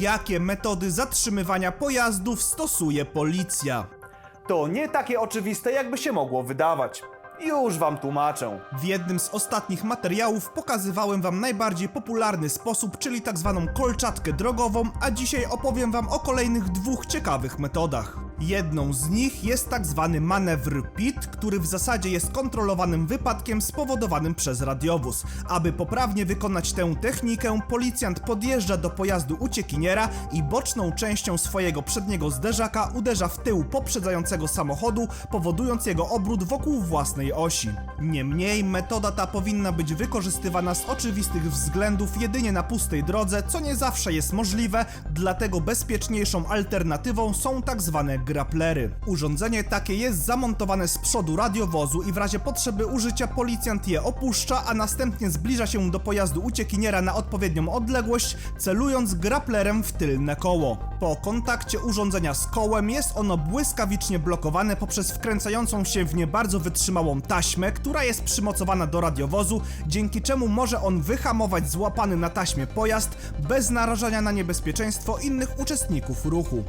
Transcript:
Jakie metody zatrzymywania pojazdów stosuje policja? To nie takie oczywiste, jakby się mogło wydawać. Już wam tłumaczę. W jednym z ostatnich materiałów pokazywałem wam najbardziej popularny sposób, czyli tak zwaną kolczatkę drogową, a dzisiaj opowiem wam o kolejnych dwóch ciekawych metodach. Jedną z nich jest tak zwany manewr PIT, który w zasadzie jest kontrolowanym wypadkiem spowodowanym przez radiowóz. Aby poprawnie wykonać tę technikę, policjant podjeżdża do pojazdu uciekiniera i boczną częścią swojego przedniego zderzaka uderza w tył poprzedzającego samochodu, powodując jego obrót wokół własnej osi. Niemniej metoda ta powinna być wykorzystywana z oczywistych względów jedynie na pustej drodze, co nie zawsze jest możliwe, dlatego bezpieczniejszą alternatywą są tak zwane graplery. Urządzenie takie jest zamontowane z przodu radiowozu i w razie potrzeby użycia policjant je opuszcza, a następnie zbliża się do pojazdu uciekiniera na odpowiednią odległość, celując graplerem w tylne koło. Po kontakcie urządzenia z kołem jest ono błyskawicznie blokowane poprzez wkręcającą się w nie bardzo wytrzymałą taśmę, która jest przymocowana do radiowozu, dzięki czemu może on wyhamować złapany na taśmie pojazd bez narażania na niebezpieczeństwo innych uczestników ruchu.